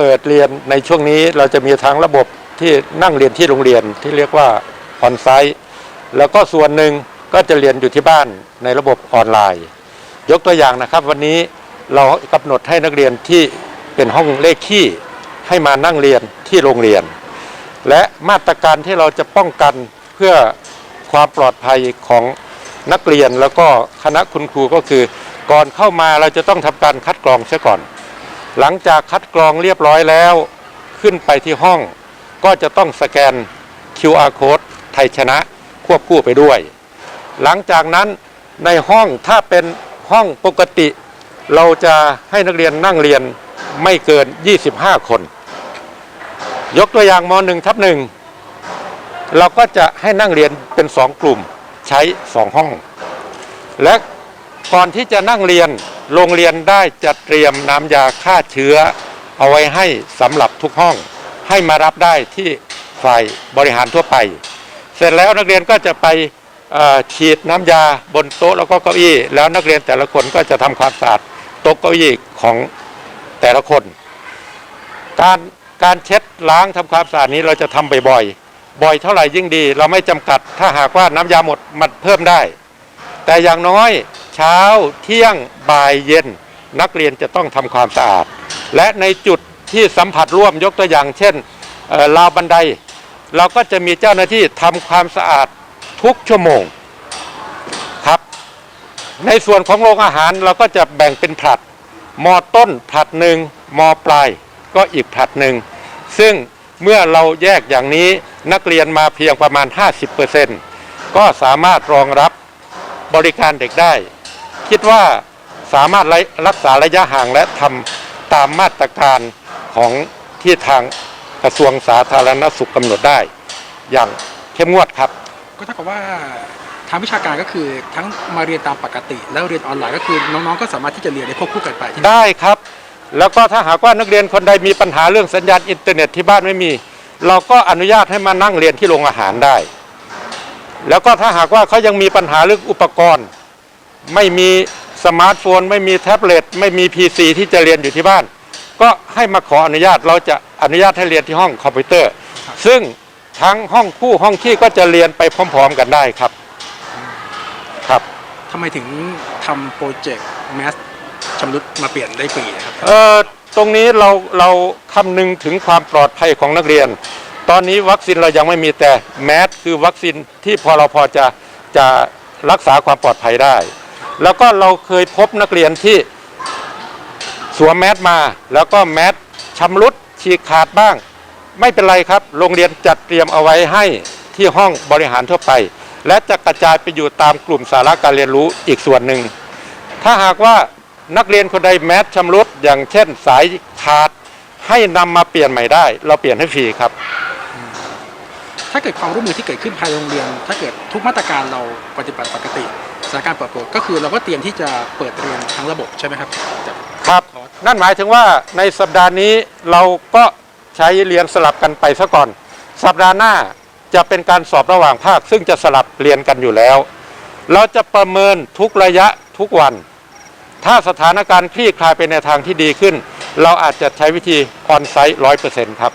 เปิดเรียนในช่วงนี้เราจะมีทั้งระบบที่นั่งเรียนที่โรงเรียนที่เรียกว่าออนไซต์แล้วก็ส่วนหนึ่งก็จะเรียนอยู่ที่บ้านในระบบออนไลน์ ยกตัวอย่างนะครับ วันนี้เรากำหนดให้นักเรียนที่เป็นห้องเลขขี้ให้มานั่งเรียนที่โรงเรียน และมาตรการที่เราจะป้องกันเพื่อความปลอดภัยของนักเรียนแล้วก็คณะคุณครูก็คือ ก่อนเข้ามาเราจะต้องทำการคัดกรองเสียก่อน หลังจากคัดกรองเรียบร้อยแล้ว ขึ้นไปที่ห้องก็จะต้องสแกน QR code ไทยชนะควบคู่ไปด้วย หลังจากนั้นในห้องถ้าเป็นห้องปกติ เราจะให้นักเรียนนั่งเรียนไม่เกิน 25 คน ยกตัวอย่างม .1 ทับหนึ่งเราก็จะให้นั่งเรียนเป็น2กลุ่มใช้2ห้อง และก่อนที่จะนั่งเรียน โรงเรียนได้จัดเตรียมน้ำยาฆ่าเชื้อ เอาไว้ให้สำหรับทุกห้อง ให้มารับได้ที่ฝ่ายบริหารทั่วไป เสร็จแล้วนักเรียนก็จะไปฉีดน้ำยาบนโต๊ะแล้วก็เก้าอี้ แล้วนักเรียนแต่ละคนก็จะทำความสะอาดโต๊ะเก้าอี้ของแต่ละคน การการเช็ดล้างทำความสะอาดนี้เราจะทำบ่อยๆ บ่อยเท่าไหร่ยิ่งดี เราไม่จำกัด ถ้าหากว่าน้ำยาหมดมันเพิ่มได้ แต่อย่างน้อย เช้าเที่ยงบ่ายเย็น นักเรียนจะต้องทำความสะอาด และในจุดที่สัมผัสร่วมยกตัวอย่าง เช่นราวบันได เราก็จะมีเจ้าหน้าที่ทำความสะอาดทุกชั่วโมงครับ ในส่วนของโรงอาหารเราก็จะแบ่งเป็นผลัดมอต้นผลัดหนึ่งมอปลายก็อีกผลัดหนึ่งซึ่งเมื่อเราแยกอย่างนี้นักเรียนมาเพียงประมาณ 50%ก็สามารถรองรับบริการเด็กได้ คิดว่าสามารถรักษาระยะห่างและทำตามมาตรการของที่ทางกระทรวงสาธารณสุขกำหนดได้ อย่างเข้มงวดครับ ก็เท่ากับว่าทางวิชาการก็คือทั้งมาเรียนตามปกติ แล้วเรียนออนไลน์ก็คือน้องๆก็สามารถที่จะเรียนได้ควบคู่กันไปที่ได้ครับ แล้วก็ถ้าหากว่านักเรียนคนใดมีปัญหาเรื่องสัญญาณอินเทอร์เน็ตที่บ้านไม่มี เราก็อนุญาตให้มานั่งเรียนที่โรงอาหารได้ แล้วก็ถ้าหากว่าเขายังมีปัญหาเรื่องอุปกรณ์ ไม่มีสมาร์ทโฟน ไม่มีแท็บเล็ตไม่มี PC ที่จะเรียนอยู่ที่บ้าน ก็ให้มาขออนุญาตเราจะอนุญาตให้เรียนที่ห้องคอมพิวเตอร์ ซึ่งทั้งห้องคู่ห้องขี้ก็จะเรียนไปพร้อม ๆ กันได้ครับครับทำไมถึงทำโปรเจกต์แมสชำรุดมาเปลี่ยนได้ฟรีนะครับ เอ่อตรงนี้เราเราคำนึงถึงความปลอดภัยของนักเรียน ตอนนี้วัคซีนเรายังไม่มีแต่แมสคือวัคซีนที่พอเราพอจะจะรักษาความปลอดภัยได้ แล้วก็เราเคยพบนักเรียนที่สวมแมสมา แล้วก็แมสชำรุดฉีกขาดบ้าง ไม่เป็นไรครับ โรงเรียนจัดเตรียมเอาไว้ให้ที่ห้องบริหารทั่วไป และจะกระจายไปอยู่ตามกลุ่มสาระการเรียนรู้อีกส่วนหนึ่ง ถ้าหากว่านักเรียนคนใดแมสชำรุดอย่างเช่นสายขาดให้นำมาเปลี่ยนใหม่ได้ เราเปลี่ยนให้ฟรีครับ ถ้าเกิดความร่วมมือที่เกิดขึ้นภายในโรงเรียน ถ้าเกิดทุกมาตรการเราปฏิบัติปกติ สถานการณ์เปิดเผยก็คือเราก็เตรียมที่จะเปิดเรียนทั้งระบบใช่ไหมครับจะครับนั่นหมายถึงว่าในสัปดาห์นี้เราก็ใช้เรียนสลับกันไปซะก่อน สัปดาห์หน้าจะเป็นการสอบระหว่างภาค ซึ่งจะสลับเรียนกันอยู่แล้ว เราจะประเมินทุกระยะทุกวัน ถ้าสถานการณ์คลี่คลายไปในทางที่ดีขึ้น เราอาจจะใช้วิธีออนไซต์ร้อยเปอร์เซ็นต์ครับ